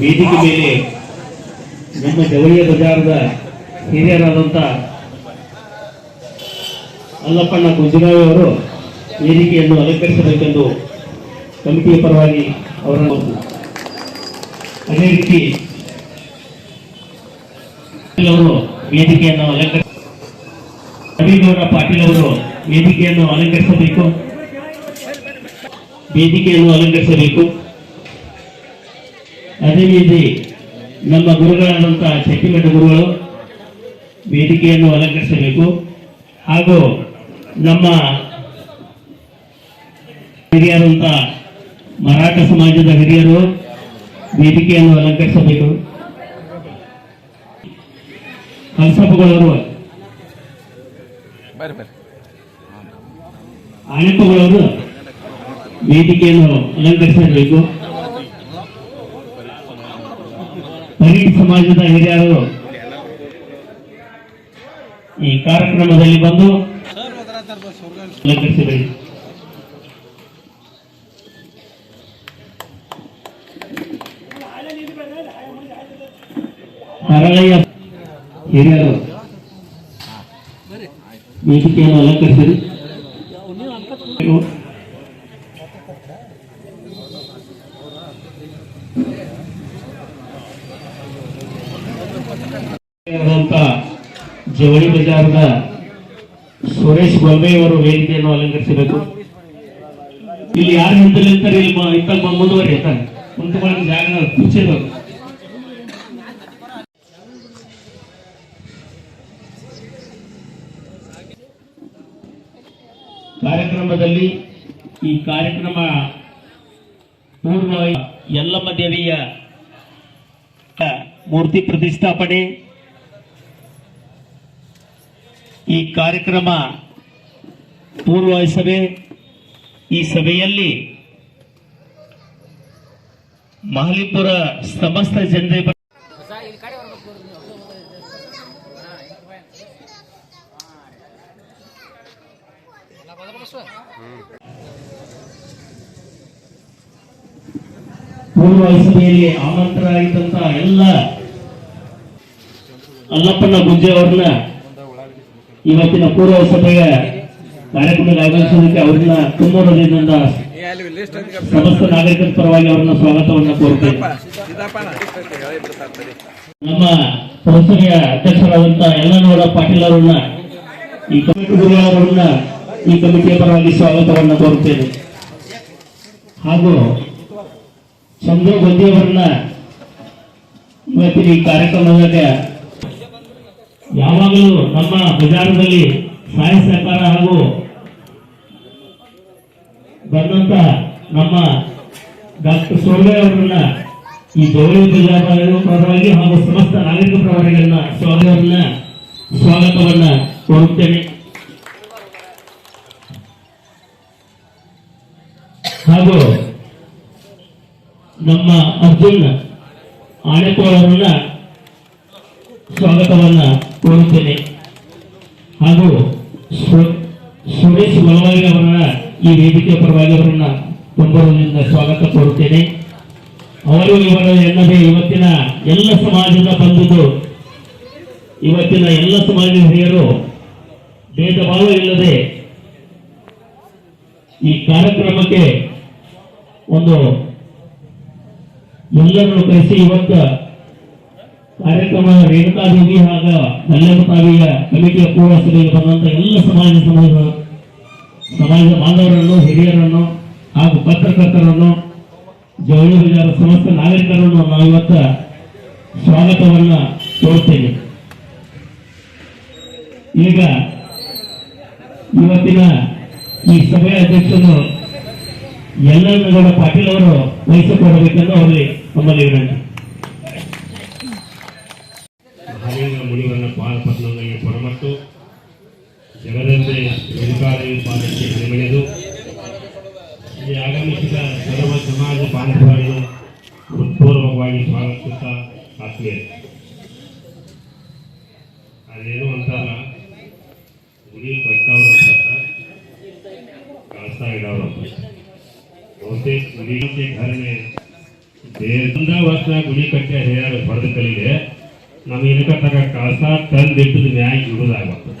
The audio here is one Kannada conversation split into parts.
ವೇದಿಕೆ ಮೇಲೆ ನಮ್ಮ ಜವಳಿಯ ಬಜಾರದ ಹಿರಿಯರಾದಂಥ ಅಲ್ಲಪ್ಪಣ್ಣ ಗುಂಜಗಾವಿ ಅವರು ವೇದಿಕೆಯನ್ನು ಅಲಂಕರಿಸಬೇಕೆಂದು ಕಮಿಟಿಯ ಪರವಾಗಿ ಅವರನ್ನು ಅದೇ ರೀತಿ ಅವರು ವೇದಿಕೆಯನ್ನು ಅಲಂಕರಿಸ ರವಿಗೌಡ ಪಾಟೀಲ್ ಅವರು ವೇದಿಕೆಯನ್ನು ಅಲಂಕರಿಸಬೇಕು. ವೇದಿಕೆಯನ್ನು ಅಲಂಕರಿಸಬೇಕು. ಅದೇ ರೀತಿ ನಮ್ಮ ಗುರುಗಳಾದಂತಹ ಶಕ್ತಿಮಠ ಗುರುಗಳು ವೇದಿಕೆಯನ್ನು ಅಲಂಕರಿಸಬೇಕು. ಹಾಗೂ ನಮ್ಮ ಹಿರಿಯರಂತ ಮರಾಠ ಸಮಾಜದ ಹಿರಿಯರು ವೇದಿಕೆಯನ್ನು ಅಲಂಕರಿಸಬೇಕು. ಕಲ್ಸಪ್ಪಗಳವರು ಆಣೆಪ್ಪಗಳವರು ವೇದಿಕೆಯನ್ನು ಅಲಂಕರಿಸಬೇಕು. ಪರಿಟ್ ಸಮಾಜದ ಹಿರಿಯರು ಈ ಕಾರ್ಯಕ್ರಮದಲ್ಲಿ ಬಂದು ಹರಳಯ್ಯ ಹಿರಿಯರು ವೇದಿಕೆಯನ್ನು ಅಲಂಕರಿಸಿರಿ ಜವಳಿ ಬಜಾರ್ದ ಸುರೇಶ್ ಅವರು ವೇದಿಕೆಯನ್ನು ಅಲಂಕರಿಸಬೇಕು. ಇಲ್ಲಿ ಯಾರು ನಿಂತಲ್ಲಿರ್ತಾರೆ ಇಲ್ಲಿ ಮ- ಇತ್ತ ಮ- ಮುಂದುವರಿ ಇರ್ತಾರೆ. ಕುಂತ್ಕೊಳ್ಳೋಕೆ ಜಾಗ ಕುರ್ಚಿರ್ಬೇಕು ಕಾರ್ಯಕ್ರಮದಲ್ಲಿ ಈ ಕಾರ್ಯಕ್ರಮ ಪೂರ್ಣವಾಗಿ ಯಲ್ಲಮ್ಮ ದೇವಿಯ ಮೂರ್ತಿ ಪ್ರತಿಷ್ಠಾಪನೆ ಈ ಕಾರ್ಯಕ್ರಮ ಪೂರ್ವ ಸಭೆ ಈ ಸಭೆಯಲ್ಲಿ ಮಹಲಿಪುರ ಸಮಸ್ತ ಜನರೇ ಪೂರ್ವ ಸಭೆಯಲ್ಲಿ ಆಮಂತ್ರರಾಗಿದ್ದಂತ ಎಲ್ಲ ಅಲ್ಲಪ್ಪನ ಗುಂಜೆ ಅವ್ರನ್ನ ಇವತ್ತಿನ ಪೂರ್ವ ಸಭೆಯ ಕಾರ್ಯಕ್ರಮಕ್ಕೆ ಆಗಮಿಸೋದಕ್ಕೆ ಅವ್ರನ್ನ ತುಂಬ ಹೃದಯದಿಂದ ಸಮಸ್ತ ನಾಗರಿಕರ ಪರವಾಗಿ ಅವರನ್ನ ಸ್ವಾಗತವನ್ನ ತಡಿ ನಮ್ಮ ಪುರಸಭೆಯ ಅಧ್ಯಕ್ಷರಾದಂತ ಎಲ್ಲನವರ ಪಾಟೀಲ್ ಅವರನ್ನ ಈ ಕಮಿಟಿ ಗುರುಗಳವರನ್ನ ಈ ಕಮಿಟಿಯ ಪರವಾಗಿ ಸ್ವಾಗತವನ್ನ ಕೋರುತ್ತೇನೆ. ಹಾಗೂ ಚಂದ್ರ ಅವರನ್ನ ಇವತ್ತಿನ ಈ ಕಾರ್ಯಕ್ರಮದಾಗ ಯಾವಾಗಲೂ ನಮ್ಮ ಬಜಾರದಲ್ಲಿ ಸಹಾಯ ಸಹಕಾರ ಹಾಗೂ ಬಂದಂತ ನಮ್ಮ ಡಾಕ್ಟರ್ ಸೋಳೆ ಅವರನ್ನ ಈ ಜವಳಿ ಬಜಾರ್ ಪರವಾಗಿ ಹಾಗೂ ಸಮಸ್ತ ನಾಗರಿಕ ಪರವಾರಿಗಳನ್ನ ಸ್ವಾಗತವನ್ನ ಸ್ವಾಗತವನ್ನ ಕೋರುತ್ತೇನೆ. ಹಾಗೂ ನಮ್ಮ ಅರ್ಜುನ್ ಆಣೆಕೋಳ ಅವರನ್ನ ಸ್ವಾಗತವನ್ನ ಕೋರುತ್ತೇನೆ. ಹಾಗೂ ಸುರೇಶ್ ಬಲವಾಗಿ ಅವರನ್ನ ಈ ವೇದಿಕೆ ಪರವಾಗಿ ಅವರನ್ನ ತುಂಬದಿಂದ ಸ್ವಾಗತ ಕೋರುತ್ತೇನೆ. ಅವರು ಇವರ ಎನ್ನದೇ ಇವತ್ತಿನ ಎಲ್ಲ ಸಮಾಜದ ಬಂದಿದ್ದು, ಇವತ್ತಿನ ಎಲ್ಲ ಸಮಾಜದ ಹಿರಿಯರು ಭೇದ ಭಾವ ಇಲ್ಲದೆ ಈ ಕಾರ್ಯಕ್ರಮಕ್ಕೆ ಒಂದು ಎಲ್ಲರನ್ನು ಕರೆಸಿ ಇವತ್ತು ಕಾರ್ಯಕ್ರಮ ರೇಣುಕಾದೇವಿ ಹಾಗೂ ಮಲ್ಯಮತಾವಿಯ ಕಮಿಟಿಯ ಪೂರ್ವ ಸಭೆಗೆ ಬಂದಂತ ಎಲ್ಲ ಸಮಾಜ ಸಮಾಜ ಸಮಾಜದ ಬಾಂಧವರನ್ನು, ಹಿರಿಯರನ್ನು ಹಾಗೂ ಪತ್ರಕರ್ತರನ್ನು, ಜವಳಿ ಬಜಾರ ಸಮಸ್ತ ನಾಗರಿಕರನ್ನು ನಾವು ಇವತ್ತ ಸ್ವಾಗತವನ್ನ ಕೋರುತ್ತೇವೆ. ಈಗ ಇವತ್ತಿನ ಈ ಸಭೆಯ ಅಧ್ಯಕ್ಷರು ಯಲ್ಲನಗೌಡ ಪಾಟೀಲ್ ಅವರು ವಹಿಸಿಕೊಡಬೇಕೆಂದು ಅವರಲ್ಲಿ ನಮ್ಮಲ್ಲಿ ವಿನಂತಿ ದೇವಾಲಯ ಪಾದಕ್ಕೆ ಬೆಳೆದು ಇಲ್ಲಿ ಆಗಮಿಸಿದ ಸರ್ವ ಸಮಾಜ ಬಾಂಧವರಿಗೆ ಹೃತ್ಪೂರ್ವಕವಾಗಿ ಸ್ವಾಗತಿಸುತ್ತಾ ಆತ್ಮೀಯ. ಅಲ್ಲೇನು ಅಂತಾರ ಗುಡಿ ಕಟ್ಟವರು ಅಂತ ಕಾಸ್ತಾ ಇಡೋರು ಬಹುತೇಕ ಗುಡಿ ಧಾರಣೆ ದೇವರಿಂದ ವರ್ಷ ಗುಡಿ ಕಟ್ಟೆ ಹೇಳ ಹೊಡೆದ ಕಲಿಗೆ ನಮ್ಗೆ ಏನಕ್ಕೆ ತಗ ಕಳಸ ತಂದಿಟ್ಟದ ನ್ಯಾಯ ಇಡುದಾಗುತ್ತೆ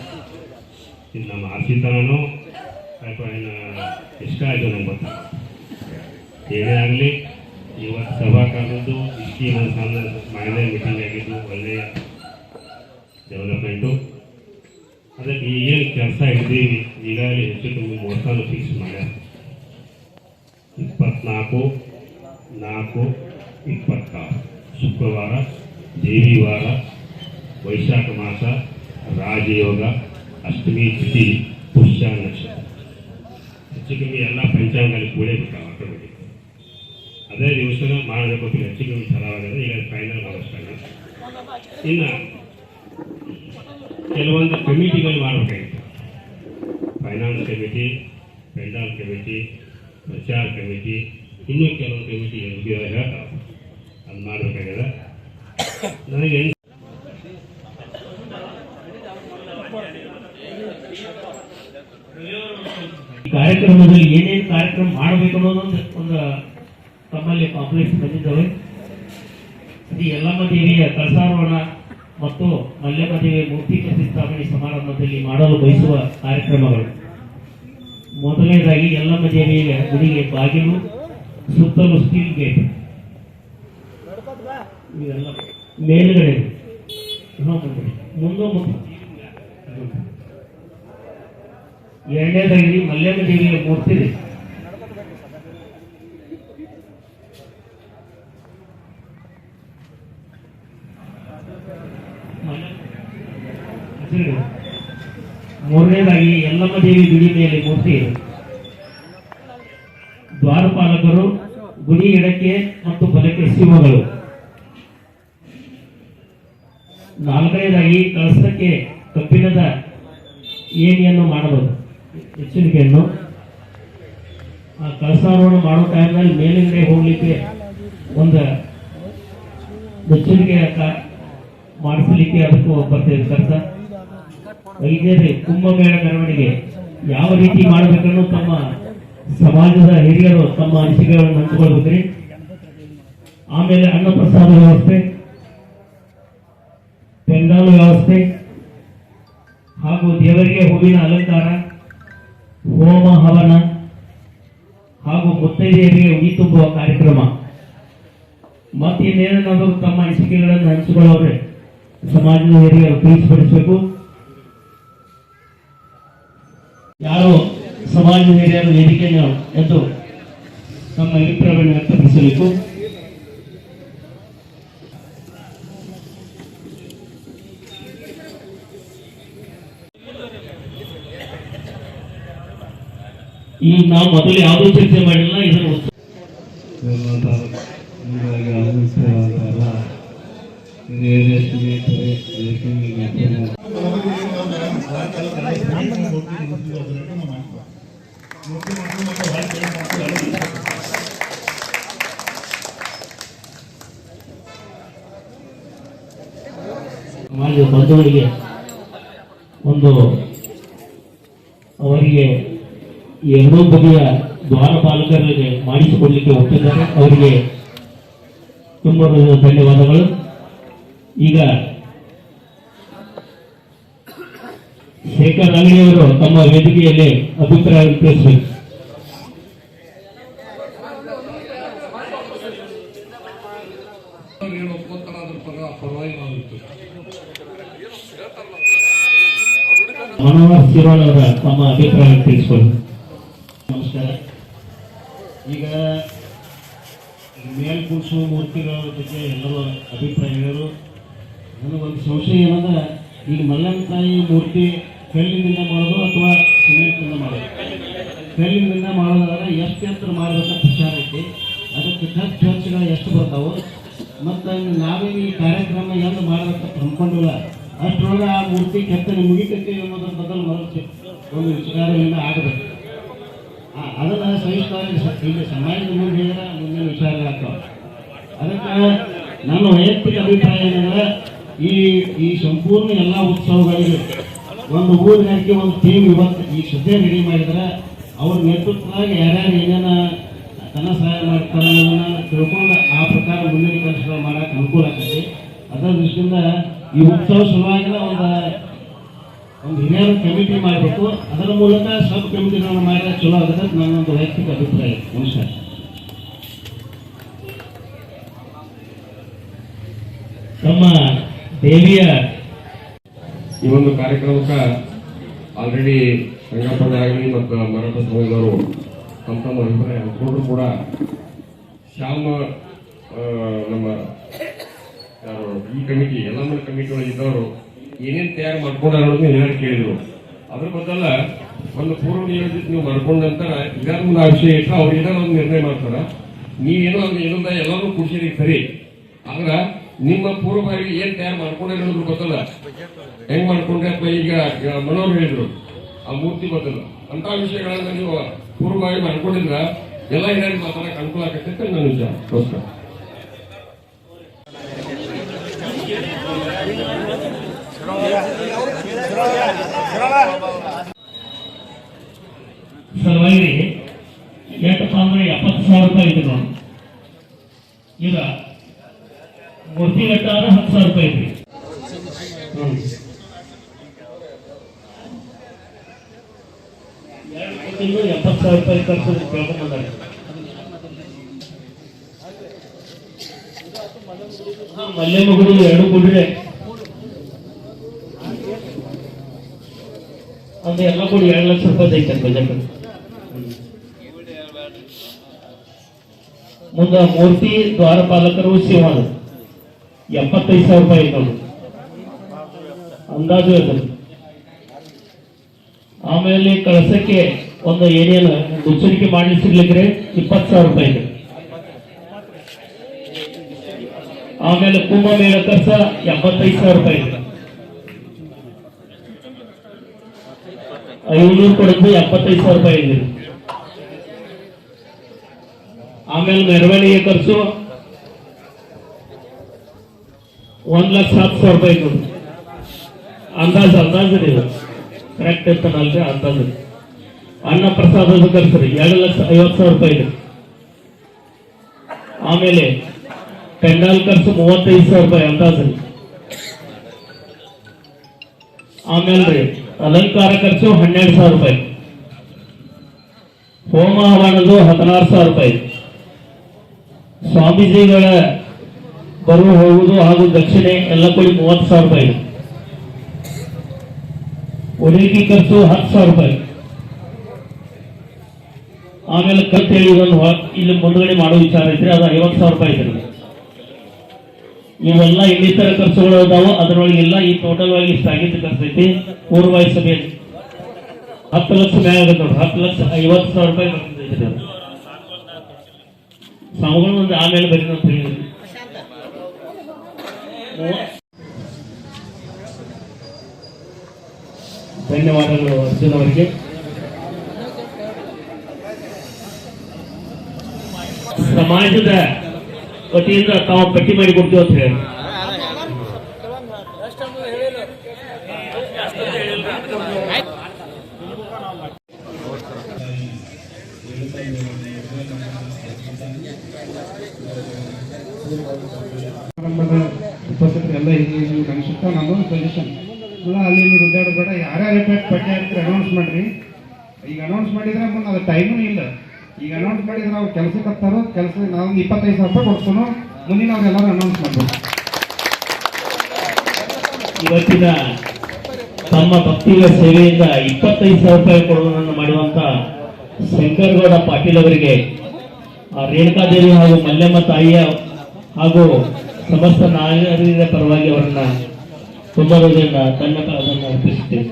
ಇದು ನಮ್ಮ ಆರ್ಸಿತನೂ ಅಥವಾ ಇನ್ನು ಇಷ್ಟ ಆಯಿತು ನಂಗೆ ಗೊತ್ತ? ಏನೇ ಆಗಲಿ, ಇವತ್ತು ಸಭಾ ಕಾಲದ್ದು, ಇಷ್ಟೇ ನನ್ನ ಸಾಲ ಮೈನೇ ಮೀಟಿಂಗ್ ಆಗಿದ್ದು, ಒಳ್ಳೆಯ ಡೆವಲಪ್ಮೆಂಟು ಅದಕ್ಕೆ ಏನು ಕೆಲಸ ಇದ್ದೀವಿ, ಈಗಾಗಲೇ ಹೆಚ್ಚು ಕಮ್ಮಿ ಮೋಸಾನು ಫಿಕ್ಸ್ ಮಾಡ್ಯಾರ ಇಪ್ಪತ್ನಾಲ್ಕು, ನಾಲ್ಕು, ಇಪ್ಪತ್ತಾರು. ಶುಕ್ರವಾರ ದೇವಿ ವಾರ ವೈಶಾಖ ಮಾಸ, ರಾಜಯೋಗ. ಅಷ್ಟಮಿ ತಿಥಿ ಪುಷ್ಯ ನಕ್ಷತ್ರ ಹೆಚ್ಚು ಕಮ್ಮಿ ಎಲ್ಲ ಪಂಚಾಂಗದಲ್ಲಿ ಕೂಡೇ ಬಿಟ್ಟಾವ ಆಟೋಮೆಟಿಕ್ ಅದೇ ದಿವಸನ ಮಾಡಬೇಕು ಹೆಚ್ಚು ಕಮ್ಮಿ ಸಲವಾಗಿದೆ ಈಗ ಫೈನಲ್ ಮಾಡೋಷ್ಟಾಗ ಇನ್ನು ಕೆಲವೊಂದು ಕಮಿಟಿಗಳು ಮಾಡಬೇಕಾಗಿತ್ತು. ಫೈನಾನ್ಸ್ ಕಮಿಟಿ ಪೆಂಡಾಲ್ ಕಮಿಟಿ ಪ್ರಚಾರ ಕಮಿಟಿ ಇನ್ನೂ ಕೆಲವು ಕಮಿಟಿ ಹೇಳ್ತಾವೆ. ಅದು ಮಾಡಬೇಕಾಗಿದೆ ನನಗೆ ಈ ಕಾರ್ಯಕ್ರಮದಲ್ಲಿ ಏನೇನು ಕಾರ್ಯಕ್ರಮ ಮಾಡಬೇಕು ಅನ್ನೋದೊಂದು ಒಂದು ತಮ್ಮಲ್ಲಿ ಕಾಂಪ್ಲೆಕ್ಸ್ ಬಂದಿದ್ದಾವೆ. ಶ್ರೀ ಯಲ್ಲಮ್ಮ ದೇವಿಯ ಕಳಸಾರೋಹಣ ಮತ್ತು ಮಲ್ಲಮ್ಮ ದೇವಿಯ ಮೂರ್ತಿ ಪ್ರತಿಷ್ಠಾಪನೆ ಸಮಾರಂಭದಲ್ಲಿ ಮಾಡಲು ಬಯಸುವ ಕಾರ್ಯಕ್ರಮಗಳು. ಮೊದಲನೇದಾಗಿ ಯಲ್ಲಮ್ಮ ದೇವಿಯ ಗುಡಿಗೆ ಬಾಗಿಲು, ಸುತ್ತಲೂ ಸ್ಟೀಲ್ ಗೇಟ್ ಮೇಲುಗಡೆ. ಮುಂದೆ ಮುಂದೆ ಎರಡನೇದಾಗಿ ಮಲ್ಲಮ್ಮ ದೇವಿಯ ಮೂರ್ತಿ ಇದೆ. ಮೂರನೇದಾಗಿ ಯಲ್ಲಮ್ಮ ದೇವಿ ಗುಡಿ ಮೇಲೆ ಮೂರ್ತಿ ಇದೆ. ದ್ವಾರಪಾಲಕರು, ಗುಡಿ ಎಡಕ್ಕೆ ಮತ್ತು ಬಲಕ್ಕೆ ಸಿಂಹಗಳು. ನಾಲ್ಕನೇದಾಗಿ ಕಳಸಕ್ಕೆ ಕಬ್ಬಿಣದ ಏಣಿಯನ್ನು ಮಾಡಬಹುದು. ಎಚ್ಚರಿಕೆಯನ್ನು ಆ ಕಳಸಾರೋಹಣ ಮಾಡೋ ಟೈಮ್ನಲ್ಲಿ ಮೇಲಿಂದ ಹೋಗ್ಲಿಕ್ಕೆ ಒಂದು ಎಚ್ಚರಿಕೆ ಮಾಡಿಸಲಿಕ್ಕೆ ಅದಕ್ಕೂ ಬರ್ತೇವೆ ಕರ್ತ ಐದನೇದು ಕುಂಭಮೇಳ ಮೆರವಣಿಗೆ ಯಾವ ರೀತಿ ಮಾಡಬೇಕನ್ನು ತಮ್ಮ ಸಮಾಜದ ಹಿರಿಯರು ತಮ್ಮ ಅನಿಸಿಕೆಗಳನ್ನು ಹಂಚಿಕೊಳ್ಬೇಕ್ರಿ ಆಮೇಲೆ ಅನ್ನಪ್ರಸಾದ ವ್ಯವಸ್ಥೆ, ಪೆಂಡಾಲು ವ್ಯವಸ್ಥೆ ಹಾಗೂ ದೇವರಿಗೆ ಹೂವಿನ ಅಲಂಕಾರ ಹವನ ಹಾಗೂ ಮುತ್ತೈದೆಯರಿಗೆ ಉಗಿ ತುಂಬುವ ಕಾರ್ಯಕ್ರಮ. ಮತ್ತಿನ್ನೇನಾದರೂ ತಮ್ಮ ಅನಿಸಿಕೆಗಳನ್ನು ಹಂಚಿಕೊಳ್ಳೋರೆ ಸಮಾಜದ ಹಿರಿಯರು ತಿಳಿಸ್ಪಡಿಸಬೇಕು ಯಾರು ಸಮಾಜದ ಹಿರಿಯರು ವೇದಿಕೆಯನ್ನು ಎದ್ದು ತಮ್ಮ ಅಭಿಪ್ರಾಯವನ್ನು ವ್ಯಕ್ತಪಡಿಸಬೇಕು. ಈ ನಾವು ಮೊದಲು ಯಾವುದೂ ಚರ್ಚೆ ಮಾಡಿಲ್ಲ ಇದನ್ನು ಮಾಡಿದ ಬಂಧುಗಳಿಗೆ ಒಂದು ಅವರಿಗೆ ಎರಡೂ ಬಗೆಯ ದ್ವಾರಪಾಲಕರಿಗೆ ಮಾಡಿಸಿಕೊಡ್ಲಿಕ್ಕೆ ಒಪ್ಪಿದ್ದಾರೆ. ಅವರಿಗೆ ತುಂಬ ಧನ್ಯವಾದಗಳು. ಈಗ ಶೇಖರ್ ಅಂಗಡಿಯವರು ತಮ್ಮ ವೇದಿಕೆಯಲ್ಲಿ ಅಭಿಪ್ರಾಯ ವ್ಯಕ್ತಿಸಬೇಕು ಮನೋಹರ್ ಶಿರೋಳ್ ಅವರ ತಮ್ಮ ಅಭಿಪ್ರಾಯ ತಿಳಿಸ್ಕೊಳ್ಳಿ ನಮಸ್ಕಾರ ಈಗ ಮೇಲ್ಕೂಡಿಸುವ ಮೂರ್ತಿಗಳ ಬಗ್ಗೆ ಎಲ್ಲರೂ ಅಭಿಪ್ರಾಯ ಹೇಳಿದರು ನನಗೊಂದು ಸಂಶಯ ಏನಂದ್ರೆ ಈಗ ಮಲ್ಲಮ್ಮ ತಾಯಿ ಮೂರ್ತಿ ಕಲ್ಲಿನಿಂದ ಮಾಡೋದು ಅಥವಾ ಸಿಮೆಂಟ್ನಿಂದ ಮಾಡೋದು? ಕಲ್ಲಿನಿಂದ ಮಾಡೋದಾದ್ರೆ ಎಷ್ಟು ಎತ್ತರ ಮಾಡಬೇಕಂತ ವಿಚಾರ ಐತಿ. ಅದಕ್ಕೆ ಖರ್ಚು ಖರ್ಚುಗಳು ಎಷ್ಟು ಬರ್ತಾವೆ, ಮತ್ತು ನಾವೇನು ಈ ಕಾರ್ಯಕ್ರಮ ಎಲ್ಲ ಮಾಡಬೇಕಂತ ಅಂದ್ಕೊಂಡಿಲ್ಲ ಅಷ್ಟರೊಳಗೆ ಆ ಮೂರ್ತಿ ಕೆತ್ತನೆ ಮುಗಿತೈತಿ ಎಂಬುದರ ಬದಲು ಮೊದಲು ಒಂದು ವಿಚಾರದಿಂದ ಆಗಬೇಕು. ಅದನ್ನು ಸಹಿಷ್ಠವಾಗಿ ಇಲ್ಲಿ ಸಮಾಜದ ಮುಂದೆ ಹೇಳಿದ್ರೆ ಮುಂದಿನ ವಿಚಾರಗಳಾಗ್ತಾವೆ. ಅದಕ್ಕೆ ನನ್ನ ವೈಯಕ್ತಿಕ ಅಭಿಪ್ರಾಯ ಏನಂದ್ರೆ ಈ ಈ ಸಂಪೂರ್ಣ ಎಲ್ಲ ಉತ್ಸವಗಳಿಗೆ ಒಂದು ಊರಿನಕ್ಕೆ ಒಂದು ಟೀಮ್ ಇವತ್ತು ಈ ಸದ್ಯ ರೆಡಿ ಮಾಡಿದ್ರೆ ಅವ್ರ ನೇತೃತ್ವದಾಗ ಯಾರ್ಯಾರು ಏನೇನ ಧನ ಸಹಾಯ ಮಾಡ್ತಾರೆ ಅನ್ನೋದನ್ನ ತಿಳ್ಕೊಂಡು ಆ ಪ್ರಕಾರ ಮುಂದಿನ ಕೆಲಸಗಳು ಮಾಡಕ್ಕೆ ಅನುಕೂಲ ಆಗ್ತೈತಿ. ಅದರ ದೃಷ್ಟಿಯಿಂದ ಈ ಉತ್ಸವ ಸಲುವಾಗಿನ ಒಂದು ಒಂದು ಹಿರಿಯರ ಕಮಿಟಿ ಮಾಡಬೇಕು ಅದರ ಮೂಲಕ ಸಬ್ ಕಮಿಟಿಗಳನ್ನು ಮಾಡಿದ್ರೆ ಚಲೋ ಆಗುತ್ತೆ ನನ್ನೊಂದು ವೈಯಕ್ತಿಕ ಅಭಿಪ್ರಾಯ. ನಮಸ್ಕಾರ ತಮ್ಮ ದೇವಿಯ ಈ ಒಂದು ಕಾರ್ಯಕ್ರಮಕ್ಕೆ ಆಲ್ರೆಡಿ ಆಗಲಿ ಮತ್ತು ಮರಾಠ ಸಮಾಜದವರು ತಮ್ಮ ತಮ್ಮ ಅಭಿಪ್ರಾಯ ಹಂಚ್ಕೊಂಡ್ರು ಕೂಡ ಶ್ಯಾಮ ನಮ್ಮ ಯಾರು, ಈ ಕಮಿಟಿ ಎಲ್ಲ ಮನೆ ಕಮಿಟಿ ಒಳಗೆ ಇದ್ದವರು ಏನೇನು ತಯಾರು ಮಾಡ್ಕೊಂಡಾರ ಅನ್ನೋದನ್ನ ಏನಾದ್ರು ಕೇಳಿದ್ರು. ಅದ್ರ ಬದಲ ಒಂದು ಪೂರ್ವ ನಿಯೋಜಿತ ನೀವು ಮಾಡ್ಕೊಂಡ ನಂತರ ಇದರ ಮುಂದೆ ಆ ವಿಷಯ ಇಟ್ಟು ಅವ್ರು ಏನಾದ್ರು ಒಂದು ನಿರ್ಣಯ ಮಾಡ್ತಾರ. ನೀವೇನೋ ಒಂದು ಏನಂದ ಎಲ್ಲರೂ ಖುಷಿ ಸರಿ. ಆದ್ರ ನಿಮ್ಮ ಪೂರ್ವಭಾವಿ ಏನ್ ತಯಾರು ಮಾಡ್ಕೊಂಡ್ರೆ ಅಂದ್ರು ಗೊತ್ತಲ್ಲ? ಹೆಂಗ್ ಮಾಡ್ಕೊಂಡ್ರೆ ಅಥವಾ ಈಗ ಮನೋರು ಹೇಳಿದ್ರು, ಆ ಮೂರ್ತಿ ಬದಲು ಅಂತ ವಿಷಯಗಳನ್ನ ನೀವು ಪೂರ್ವಭಾವಿ ಮಾಡ್ಕೊಂಡಿದ್ರ ಎಲ್ಲ ಹಿರಿಯರಿಗೆ ಮಾತಾಡಕ್ಕೆ ಅನುಕೂಲ ಆಗತ್ತೆ ಅಂತ ನನ್ನ ವಿಚಾರ. ನಮಸ್ಕಾರ. ಸಲುವಾಗಿ ಎಂಟು ಅಂದ್ರೆ ಎಪ್ಪತ್ತು ಸಾವಿರ ರೂಪಾಯಿ ನೋಡಿ ಈಗ ಮೂರ್ತಿ ಆದ್ರೆ ಹತ್ತು ಸಾವಿರ ರೂಪಾಯಿ ಐತಿ ಎಪ್ಪತ್ತು ಸಾವಿರ ರೂಪಾಯಿ ಖರ್ಚು ಕೇಳ್ಕೊಂಡ್ ಬಂದಾರೆ. ಹಾ, ಮಲ್ಯಮ್ಮ ಗುಡಿ ಎರಡು ಗುಡ್ರೆ ಅಂದ್ರೆ ಎಲ್ಲ ಕೂಡಿ ಎರಡು ಲಕ್ಷ ರೂಪಾಯಿ ಐತೆ ಬಜೆಟ್ ಮುಂದ ಮೂರ್ತಿ ದ್ವಾರಪಾಲಕರು ಶಿವನ ಎಪ್ಪತ್ತೈದು ಸಾವಿರ ರೂಪಾಯಿ ಐತೆ ನೋಡಿ. ಅಂದಾಜು ಅದು ಆಮೇಲೆ ಕಳಸಕ್ಕೆ ಒಂದು ಏನೇನು ಮುಚ್ಚರಿಕೆ ಮಾಡಿಸಿರ್ಲಿಕ್ಕೆ ಇಪ್ಪತ್ತು ಸಾವಿರ ರೂಪಾಯಿ ಇದೆ. ಆಮೇಲೆ ಕುಂಭಮೇಳ ಖರ್ಚ ಎಪ್ಪತ್ತೈದು ಸಾವಿರ ರೂಪಾಯಿ ಇದೆ. ಐನೂರು ಕೊಡದ್ದು ಎಪ್ಪತ್ತೈದು ಸಾವಿರ ರೂಪಾಯಿ ಇದೆ. ಆಮೇಲೆ ಮೆರವಣಿಗೆ ಖರ್ಚು ಒಂದ್ ಲಕ್ಷ ಹತ್ತು ಸಾವಿರ ರೂಪಾಯಿ ಕೊಡು ಅಂದಾಜು ಅಂದಾಜು ನೀವು ಕರೆಕ್ಟ್ ಇರ್ತಾನಲ್ರಿ, ಅಂದಾಜು. ಅನ್ನ ಪ್ರಸಾದ ರೀ ಎರಡು ಲಕ್ಷ ಐವತ್ತು ಸಾವಿರ ರೂಪಾಯಿ ಇದೆ. ಆಮೇಲೆ ಪೆಂಡಾಲ್ ಖರ್ಚು ಮೂವತ್ತೈದು ಸಾವಿರ ರೂಪಾಯಿ, ಅಂದಾಜು ರೀ. ಆಮೇಲೆ ರೀ, ಅಲಂಕಾರ ಖರ್ಚು ಹನ್ನೆರಡು ಸಾವಿರ ರೂಪಾಯಿ. ಹೋಮ ಹವನದು ಹದಿನಾರು ಸಾವಿರ ರೂಪಾಯಿ. ಸ್ವಾಮೀಜಿಗಳ ಬರುವ ಹೋಗುವುದು ಹಾಗೂ ದಕ್ಷಿಣೆ ಎಲ್ಲ ಕೂಡಿ ಮೂವತ್ತು ಸಾವಿರ ರೂಪಾಯಿ ಉಳಿಕೆ ಖರ್ಚು ಹತ್ತು ಸಾವಿರ ರೂಪಾಯಿ. ಆಮೇಲೆ ಖರ್ಚು ಹೇಳಿ ಇಲ್ಲಿ ಮುಂದುಗಡೆ ಮಾಡೋ ವಿಚಾರ ಇದ್ರೆ ಅದು ಐವತ್ತು ಸಾವಿರ ರೂಪಾಯಿ ಐತ್ರಿ ಇವೆಲ್ಲ ಇನ್ನಿತರ ಖರ್ಚುಗಳು ಅದಾವು ಅದರೊಳಗೆ ಎಲ್ಲ ಈ ಟೋಟಲ್ ಆಗಿ ಇಷ್ಟ ಖರ್ಚೈತಿ ಖರ್ಚು ಐತಿ. ಪೂರ್ವವಾಯಿ ಸಭೆ ಹತ್ತು ಲಕ್ಷ ಮ್ಯಾಗ ಆಗುತ್ತೆ ನೋಡಿ ಹತ್ತು ಲಕ್ಷ ಐವತ್ತು ಸಾವಿರ ರೂಪಾಯಿ ಸಾವುಗಳು ಒಂದು ಆಮೇಲೆ ಬರೀ ಅಂತ ಹೇಳಿದ್ರಿ. ಧನ್ಯವಾದಗಳು ಅರ್ಜುನ್ ಅವರಿಗೆ ಸಮಾಜದ ವತಿಯಿಂದ ತಾವು ಪಟ್ಟಿ ಮಾಡಿ ಕೊಡ್ತೀವಿ ಅಂತ ಹೇಳಿ ಪ್ರಾರಂಭದ ಉಪಸ್ಥಿತರೆಲ್ಲ ಹಿಂಗೆ ನೀವು ಅನ್ಸುತ್ತಾ ನಮ್ಮದೊಂದು ಸಜೆಷನ್ ಇಲ್ಲ ಅಲ್ಲಿ ನೀವು ಗುದ್ದಾಡಬೇಡ ಯಾರ್ಯಾರು ಪಟ್ಟೆ ಪಟ್ಟಿ ಆಗ್ತಾರೆ ಅನೌನ್ಸ್ ಮಾಡಿರಿ. ಈಗ ಅನೌನ್ಸ್ ಮಾಡಿದ್ರೆ ಮುಂದೆ ಅದು ಟೈಮೂ ಇಲ್ಲ. ಈಗ ಅನೌನ್ಸ್ ಮಾಡಿದ್ರೆ ನಾವು ಕೆಲಸಕ್ಕೆ ಹತ್ತಾರೋ ಕೆಲಸ ನಾವು ಇಪ್ಪತ್ತೈದು ಸಾವಿರ ರೂಪಾಯಿ ಕೊಡ್ಸೋನು ಮುಂದಿನ ಅವ್ರೆಲ್ಲರೂ ಅನೌನ್ಸ್ ಮಾಡ್ಬೋದು. ಇವತ್ತಿನ ತಮ್ಮ ಭಕ್ತಿಯ ಸೇವೆಯಿಂದ ಇಪ್ಪತ್ತೈದು ಸಾವಿರ ರೂಪಾಯಿ ಕೊಡುವುದನ್ನು ಮಾಡುವಂತ ಶಂಕರಗೌಡ ಪಾಟೀಲ್ ಅವರಿಗೆ ರೇಣುಕಾದೇವಿ ಹಾಗೂ ಮಲ್ಲಮ್ಮ ತಾಯಿಯ ಹಾಗೂ ಸಮಸ್ತ ನಾಗರಿಕರ ಪರವಾಗಿ ಅವರನ್ನ ತುಂಬ ತನ್ನ ಧನ್ಯವಾದವನ್ನು ಅರ್ಪಿಸುತ್ತೇವೆ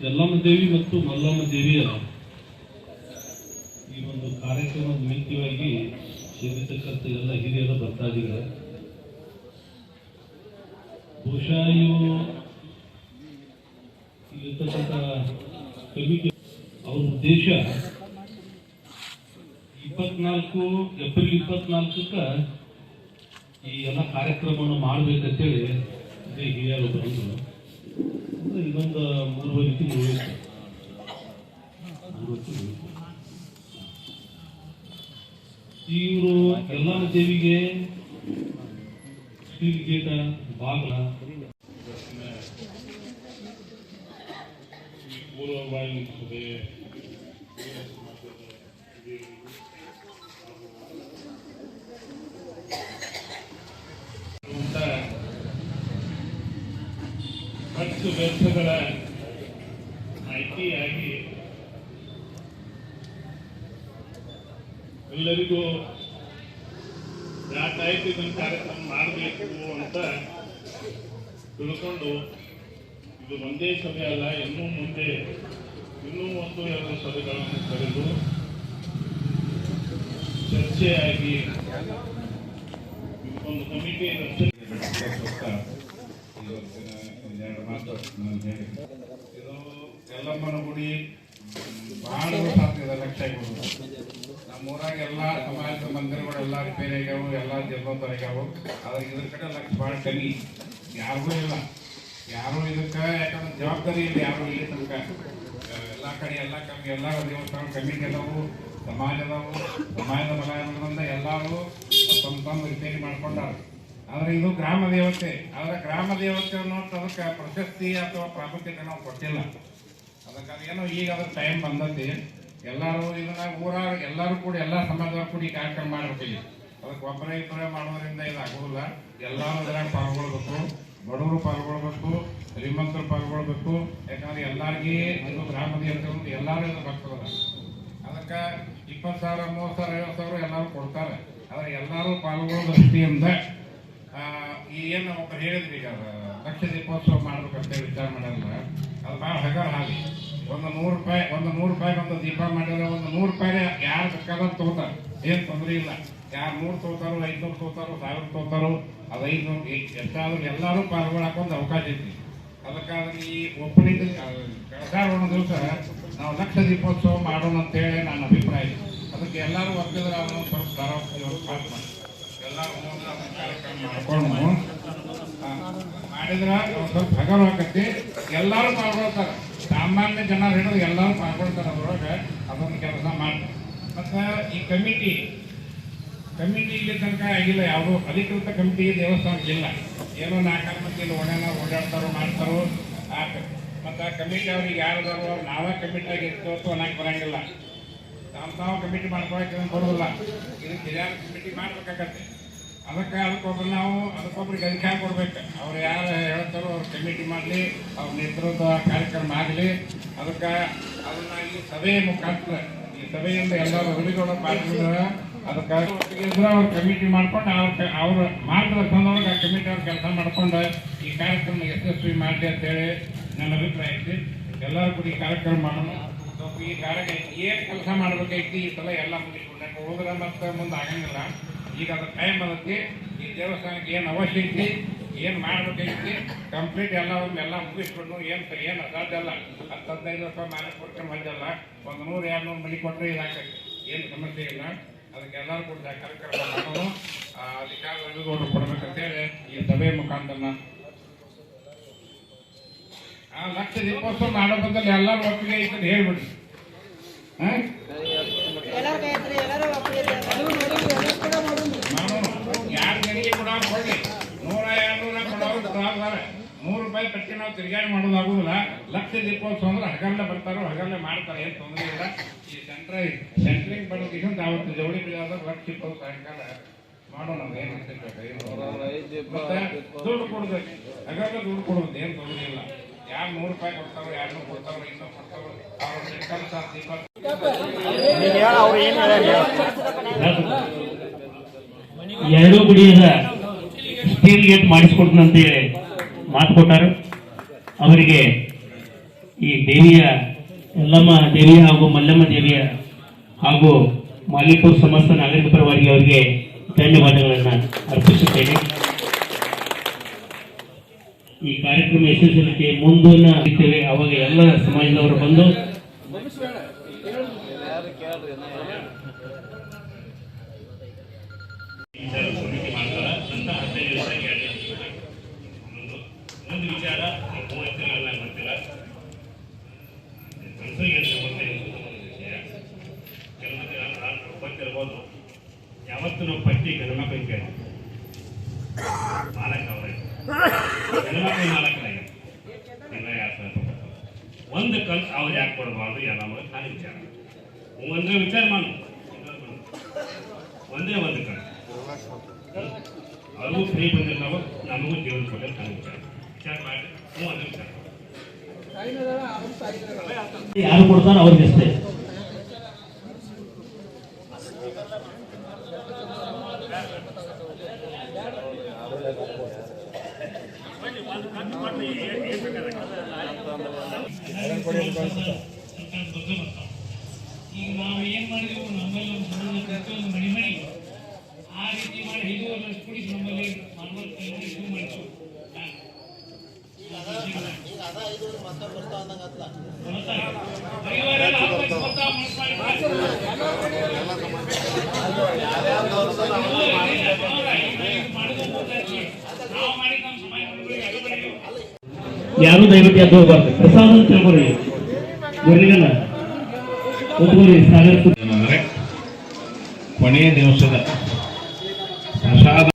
ಎಲ್ಲಮ್ಮ ದೇವಿ ಮತ್ತು ಮಲ್ಲಮ್ಮ ದೇವಿಯ ಕಾರ್ಯಕ್ರಮ ನಿಮಿತ್ತವಾಗಿ ಸೇರಿರ್ತಕ್ಕಂಥ ಎಲ್ಲ ಹಿರಿಯರು ಬರ್ತಾ ಇದ್ದಾರೆ ಬಹುಶಃ ಇಲ್ಲಿರ್ತಕ್ಕಂಥ ಕಮಿಟಿ, ಅವ್ರ ಉದ್ದೇಶ ಇಪ್ಪತ್ನಾಲ್ಕು, ಏಪ್ರಿಲ್ ಇಪ್ಪತ್ನಾಲ್ಕಕ್ಕೆ ಈ ಎಲ್ಲ ಕಾರ್ಯಕ್ರಮವನ್ನು ಮಾಡ್ಬೇಕಂತೇಳಿ ಇದೇ ಹಿರಿಯರು ಬಂದರು. ಇನ್ನೊಂದು ಮೂರುವರೆ ಉಳಿತು ಮೂರುವರೆ ತಿಂಗಳು ಇವರು ಎಲ್ಲ ದೇವಿಗೆ ಸ್ಟೀಲ್ ಗೇಟ ಬಾಗ್ಲ ಪೂರ್ವಭಾವಿ ಖರ್ಚು ವೆಚ್ಚಗಳ ಆಯ್ಕೆಯಾಗಿ ಎಲ್ಲರಿಗೂ ಯಾವ ಟೈಪ್ ಇದನ್ನು ಕಾರ್ಯಕ್ರಮ ಮಾಡಬೇಕು ಅಂತ ತಿಳ್ಕೊಂಡು ಇದು ಒಂದೇ ಸಭೆ ಅಲ್ಲ, ಇನ್ನೂ ಮುಂದೆ, ಇನ್ನೂ ಒಂದು, ಎರಡು ಸಭೆಗಳನ್ನು ಕರೆದು ಚರ್ಚೆಯಾಗಿ ಒಂದು ಕಮಿಟಿ ನಾನು ಇದು ಎಲ್ಲಮ್ಮನ ಗುಡಿ ಭಾಳ ಸಾಧ್ಯ ಲಕ್ಷ ನಮ್ಮ ಎಲ್ಲಾ ಸಮಾಜದ ಮಂದಿರಗಳು ಎಲ್ಲ ರಿಪೇರಿ ಆಗ್ಯಾವು, ಎಲ್ಲ ಜೀರ್ಣೋದ್ಧಾರ ಆಗ್ಯಾವು. ಆದ್ರೆ ಇದ್ರ ಕಡೆ ಲಕ್ಷ ಭಾಳ ಕಮ್ಮಿ. ಯಾರಿಗೂ ಇಲ್ಲ. ಯಾರು ಇದಕ್ಕೆ ಯಾಕಂದ್ರೆ ಜವಾಬ್ದಾರಿ ಇಲ್ಲ ಯಾರು ಇಲ್ಲಿ ತನಕ. ಎಲ್ಲ ಕಡೆ ಎಲ್ಲ ಕಮ್ಮಿ, ಎಲ್ಲ ದೇವಸ್ಥಾನ ಕಮ್ಮಿ ಕೆಲವು ಸಮಾಜ ಅದಾವು. ಸಮಾಜದ ಬಲದಿಂದ ಎಲ್ಲರೂ ತಮ್ಮ ತಮ್ಮ ರಿಪೇರಿ ಮಾಡ್ಕೊಂಡಾರ. ಆದ್ರೆ ಇದು ಗ್ರಾಮ ದೇವತೆ. ಆದ್ರೆ ಗ್ರಾಮ ದೇವತೆ ಅನ್ನೋದು ಅದಕ್ಕೆ ಪ್ರಶಸ್ತಿ ಅಥವಾ ಪ್ರಾಮುಖ್ಯತೆ ನಾವು ಕೊಟ್ಟಿಲ್ಲ. ಅದಕ್ಕಾಗಿ ಏನೋ ಈಗ ಅದ್ರ ಟೈಮ್ ಬಂದತಿ ಎಲ್ಲರೂ ಇದನ್ನ ಊರಾಗ ಎಲ್ಲರೂ ಕೂಡ ಎಲ್ಲ ಸಮಾಜದವ್ರು ಕೂಡಿ ಕಾರ್ಯಕ್ರಮ ಮಾಡಿರ್ತೀವಿ. ಅದಕ್ಕೆ ಒಬ್ಬರೇ ಇಬ್ಬರ ಮಾಡೋದ್ರಿಂದ ಇದು ಆಗೋದಿಲ್ಲ. ಎಲ್ಲರೂ ಇದರಾಗ ಪಾಲ್ಗೊಳ್ಬೇಕು. ಬಡವರು ಪಾಲ್ಗೊಳ್ಬೇಕು. ಶ್ರೀಮಂತರು ಪಾಲ್ಗೊಳ್ಬೇಕು. ಯಾಕಂದ್ರೆ ಎಲ್ಲಾರ್ಗಿ ಒಂದು ಗ್ರಾಮದ ಅಂತ ಎಲ್ಲರೂ ಇದು ಬರ್ತದ ಅದಕ್ಕೆ ಇಪ್ಪತ್ತು ಸಾವಿರ, ಮೂವತ್ತು ಸಾವಿರ, ಐವತ್ತು ಸಾವಿರ ಎಲ್ಲರೂ ಕೊಡ್ತಾರೆ. ಆದ್ರೆ ಎಲ್ಲರೂ ಪಾಲ್ಗೊಳ್ಳೋ ದೃಷ್ಟಿಯಿಂದ ಈ ಏನು ಒಬ್ಬರು ಹೇಳಿದ್ರಿ ಈಗ, ಲಕ್ಷ ದೀಪೋತ್ಸವ ಮಾಡ್ಬೇಕಂತ ವಿಚಾರ ಮಾಡಲ್ಲ ಅದು ಭಾಳ ಹಗರ ಹಾಲಿ ಒಂದು ನೂರು ರೂಪಾಯಿ ಒಂದು ನೂರು ರೂಪಾಯಿ ಒಂದು ದೀಪ ಮಾಡಿದ್ರೆ ಒಂದು ನೂರು ರೂಪಾಯಿ ಯಾರು ಬೇಕಾದ್ರೆ ತಗೋತಾರೆ. ಏನು ತೊಂದರೆ ಇಲ್ಲ. ಯಾರು ನೂರು ತಗೋತಾರೋ ಐದುನೂರು ತಗೋತಾರೋ ಸಾವಿರ ತಗೋತಾರೋ ಅದು ಐದುನೂರು ಎಷ್ಟಾದ್ರೂ ಎಲ್ಲರೂ ಒಂದು ಅವಕಾಶ ಐತಿ. ಅದಕ್ಕಾದ್ರೆ ಈ ಒಬ್ಬನಿಂದ ಕಳಸಾರ ಒಂದು ದಿವಸ ನಾವು ಲಕ್ಷ ದೀಪೋತ್ಸವ ಮಾಡೋಣ ಅಂತೇಳಿ ನನ್ನ ಅಭಿಪ್ರಾಯ ಇದೆ. ಅದಕ್ಕೆ ಎಲ್ಲರೂ ಒಪ್ಪಿದ್ರೆ ಅವನು ಸ್ವಲ್ಪ ಧಾರಾವಾಹಿ ಮಾಡಿ. ಎಲ್ಲರೂ ಕಾರ್ಯಕ್ರಮ ಮಾಡ್ಕೊಂಡು ಮಾಡಿದ್ರೆ ಸ್ವಲ್ಪ ಹಗರು ಹಾಕತ್ತಿ ಎಲ್ಲರೂ ಪಾಲ್ಗೊಳ್ತಾರೆ. ಸಾಮಾನ್ಯ ಜನ ಹಿಡಿದು ಎಲ್ಲರೂ ಪಾಲ್ಗೊಳ್ತಾರೆ ಅದರೊಳಗೆ, ಅದೊಂದು ಕೆಲಸ ಮಾಡ್ತಾರೆ. ಮತ್ತು ಈ ಕಮಿಟಿ ಕಮಿಟಿ ಇಲ್ಲಿ ತನಕ ಆಗಿಲ್ಲ, ಯಾವುದೋ ಅಧಿಕೃತ ಕಮಿಟಿ ದೇವಸ್ಥಾನಕ್ಕೆ ಇಲ್ಲ. ಏನೋ ನಾಲ್ಕಾರು ಮಂದಿ ಇಲ್ಲಿ ಒಣನ ಓಡಾಡ್ತಾರೋ, ಮಾಡ್ತಾರೋ, ಆತ. ಮತ್ತು ಆ ಕಮಿಟಿ ಅವ್ರಿಗೆ ಯಾರಾದರೂ ಅವ್ರು ನಾವೇ ಕಮಿಟಿಯಾಗಿ ಇರ್ತೀವತ್ತು ಅನ್ನಕ್ಕೆ ಬರಂಗಿಲ್ಲ. ತಾವು ತಾವು ಕಮಿಟಿ ಮಾಡ್ಕೊಳಕ್ಕೆ ಬರೋದಿಲ್ಲ. ಇದಕ್ಕೆ ಯಾರು ಕಮಿಟಿ ಮಾಡ್ಬೇಕಾಗತ್ತೆ? ಅದಕ್ಕೆ ಅದಕ್ಕೊಬ್ರು ನಾವು ಅದಕ್ಕೊಬ್ರಿಗೆ ಅಧಿಕಾರ ಕೊಡ್ಬೇಕು. ಅವ್ರು ಯಾರು ಹೇಳ್ತಾರೋ ಅವ್ರು ಕಮಿಟಿ ಮಾಡಲಿ, ಅವ್ರ ನೇತೃತ್ವ ಕಾರ್ಯಕ್ರಮ ಆಗಲಿ. ಅದಕ್ಕೆ ಅದನ್ನ ಈ ಸಭೆ ಮುಖಾಂತರ, ಈ ಸಭೆಯಿಂದ ಎಲ್ಲರೂ ಹುಡುಗಿಗಳು ಪಾಲ್ಗೊಂಡ್ರೆ ಅದಕ್ಕೆ ಇದ್ರೆ ಅವ್ರು ಕಮಿಟಿ ಮಾಡ್ಕೊಂಡು ಅವ್ರ ಅವ್ರ ಮಾರ್ಗದರ್ಶನದೊಳಗೆ ಆ ಕಮಿಟಿ ಅವ್ರ ಕೆಲಸ ಮಾಡ್ಕೊಂಡು ಈ ಕಾರ್ಯಕ್ರಮ ಯಶಸ್ವಿ ಮಾಡಲಿ ಅಂತೇಳಿ ನನ್ನ ಅಭಿಪ್ರಾಯ ಐತಿ. ಎಲ್ಲರೂ ಕೂಡ ಈ ಕಾರ್ಯಕ್ರಮ ಮಾಡೋಣ. ಈ ಕಾರ್ಯ ಏನು ಕೆಲಸ ಮಾಡ್ಬೇಕೈತಿ ಈ ಸಲ ಎಲ್ಲ ಮುಗಿಸ್ಕೊಂಡು ಹೋದ್ರೆ ಮತ್ತೆ ಮುಂದೆ ಆಗಂಗಿಲ್ಲ. ಈಗ ಅದು ಟೈಮ್ ಬರುತ್ತೆ. ಈ ದೇವಸ್ಥಾನಕ್ಕೆ ಏನು ಅವಶ್ಯ ಐತಿ, ಏನು ಮಾಡಬೇಕೈತಿ ಕಂಪ್ಲೀಟ್ ಎಲ್ಲ ಎಲ್ಲ ಮುಗಿಸ್ಕೊಂಡು ಏನು ಏನು ಅಲ್ಲ. ಹತ್ತು ಹದಿನೈದು ವರ್ಷ ಮ್ಯಾನೇಜ್ ಕೊಡ್ಕೊಂಡು ಬಂದಲ್ಲ ಒಂದು ನೂರು, ಎರಡು ನೂರು ಮನೆ ಕೊಟ್ಟರೆ ಇದಾಕೈತಿ ಏನು ಸಮಸ್ಯೆ ಇಲ್ಲ. ಅದಕ್ಕೆ ಎಲ್ಲರೂ ಕೂಡ ಕಾರ್ಯಕ್ರಮ ಮಾಡೋದು ಅಧಿಕಾರಿಗಳು ಕೊಡ್ಬೇಕಂತೇಳಿ ಈ ಸಭೆ ಮುಖಾಂತರ ಆ, ಲಕ್ಷ ದೀಪೋತ್ಸವ ಮಾಡೋ ಬಂದಲ್ಲಿ ಎಲ್ಲರೂ ಒಪ್ಪಿಗೆ ಐತೆ ಹೇಳ್ಬಿಡಿ. ಹಾಂ ಎಲ್ಲರೂ ಕೈ ಎತ್ತಿರಿ, ಎಲ್ಲರೂ ಒಪ್ಪಿಗೆ ಮಾಡೋಣ ಯಾರು ಕೊಡ್ಲಿ ನೂರ ಎರಡ್ನೂರ ಕೊಡೋರು ಕೊಡೋದಾರೆ ನೂರು ರೂಪಾಯಿ ಪಟ್ಟಿ ನಾವು ತಿರುಗಾಡಿ ಮಾಡೋದಾಗುದಿಲ್ಲ ಲಕ್ಷ ದೀಪೋತ್ಸವ ಅಂದ್ರೆ ಹಗಲ್ಲೇ ಬರ್ತಾರೋ ಹಗಲ್ಲೇ ಮಾಡ್ತಾರೆ ಏನು ತೊಂದರೆ ಇಲ್ಲ. ಈ ಸೆಂಟ್ರ ಸೆಂಟ್ರಿಂಗ್ ಬರೋದಕ್ಕಿಂತ ಅವತ್ತು ಜವಳಿ ಬೆಳೆಯೋದಾಗ ಲಕ್ಷ ಇಪ್ಪತ್ತು ಸಾಯಂಕಾಲ ಮಾಡೋಣ ಏನು. ದುಡ್ಡು ಕೊಡ್ಬೇಕು. ಹಗಲ್ಲೇ ದುಡ್ಡು ಕೊಡ್ಬೇಕು ಏನು ತೊಂದರೆ ಇಲ್ಲ. ಯಾರು ನೂರು ರೂಪಾಯಿ ಕೊಡ್ತಾರೋ ಎರಡು ಕೊಡ್ತಾರೋ ಇನ್ನೂ ಕೊಡ್ತಾರೋ ಅವ್ರ ದೀಪ ಎರಡು ಗುಡಿಯದ ಸ್ಟೀಲ್ ಗೇಟ್ ಮಾಡಿಸ್ಕೊಡ್ತಂತೆ ಮಾತು ಅವರಿಗೆ ಈ ದೇವಿಯ ಎಲ್ಲಮ್ಮ ದೇವಿಯ ಹಾಗೂ ಮಲ್ಲಮ್ಮ ದೇವಿಯ ಹಾಗೂ ಮಾಲೀಕೂರ್ ಸಮಸ್ತ ನಾಗರಿಕ ಪರವಾಗಿ ಅವರಿಗೆ ಧನ್ಯವಾದಗಳನ್ನು ಅರ್ಪಿಸುತ್ತೇನೆ. ಈ ಕಾರ್ಯಕ್ರಮ ಯಶಸ್ವಿಗೆ ಮುಂದೂನ ಇರ್ತೇವೆ ಅವಾಗ ಎಲ್ಲ ಸಮಾಜದವರು ಬಂದು ಮಾಡ್ತಾರ ಅಂತ ಹದಿನೈದು ದಿವಸ ಎರಡು ದಿವಸ ಒಂದು ಒಂದು ವಿಚಾರ ಮೂವತ್ತಿಲ್ಲ ಅಲ್ಲ ಗೊತ್ತಿಲ್ಲ ಮನ್ಸಿಗೆ ಅಂತ ಗೊತ್ತಿಲ್ಲ ಒಂದು ವಿಷಯ ಕೆಲವೊಂದು ನಾನು ಗೊತ್ತಿರ್ಬೋದು ಯಾವತ್ತು ನಾವು ಪಟ್ಟಿ ಗಣಮಕ್ಕಳಿಗೆ ಕೇಳಿ ಮಾಲಕ ಅವರೇ ಗಣಮಕ್ಕಳ ಮಾಲಕರಾಗ ಎಲ್ಲ ಯಾರು ಸ್ವಲ್ಪ ಒಂದು ಕಲ್ ಅವ್ರು ಯಾಕೆ ಕೊಡಬಾರ್ದು ಎಲ್ಲ ನಾನು ವಿಚಾರ ಒಂದೇ ವಿಚಾರ ಮಾಡು ಒಂದೇ ಒಂದು ಕಲ್ ಅವ್ರಿಗೂ ಫ್ರೀ ಬಂದಿರ್ತಾವ ನಮಗೂ ದೇವ್ರ ಕೊಟ್ಟರೆ ನಾನು ವಿಚಾರ ವಿಚಾರ ಮಾಡಿ ಹ್ಞೂ ಅದೇ ವಿಚಾರ ಯಾರು ಕೊಡ್ತಾರ ಅವ್ರಿಗೆ ಅಷ್ಟೇ ಈಗ ನಾವು ಏನ್ ಮಾಡಿದ್ವಿ ನಮ್ಮಲ್ಲಿ ಒಂದು ಸಣ್ಣ ಪ್ರತಿಯೊಂದು ಮನೆ ಮನೆ ಆ ರೀತಿ ಮಾಡಿ ಐದೂವರೆ ಲಕ್ಷ ಕೊಡಿ ನಮ್ಮಲ್ಲಿ ನಲ್ವತ್ತು ಇದು ಮಾಡಿತು ನಾವು ಮಾಡಿದ ನಮ್ಮ ಸಮಾಜ ಯಾರು ದಯವಿಟ್ಟು ಅದು ಹೋಗ್ಬಾರ್ದು? ಪ್ರಸಾದ ಅಂತ ತಿಳ್ಕೊರಿ ಗುರುಲಿಗನ ಒಬ್ಬರಿ ಸಾಗರ ಕೊನೆಯ ದಿವಸದ ಪ್ರಸಾದ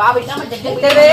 ಬಾಬು ಇಷ್ಟ ಮಾಡ್ತಿರ್ತೇವೆ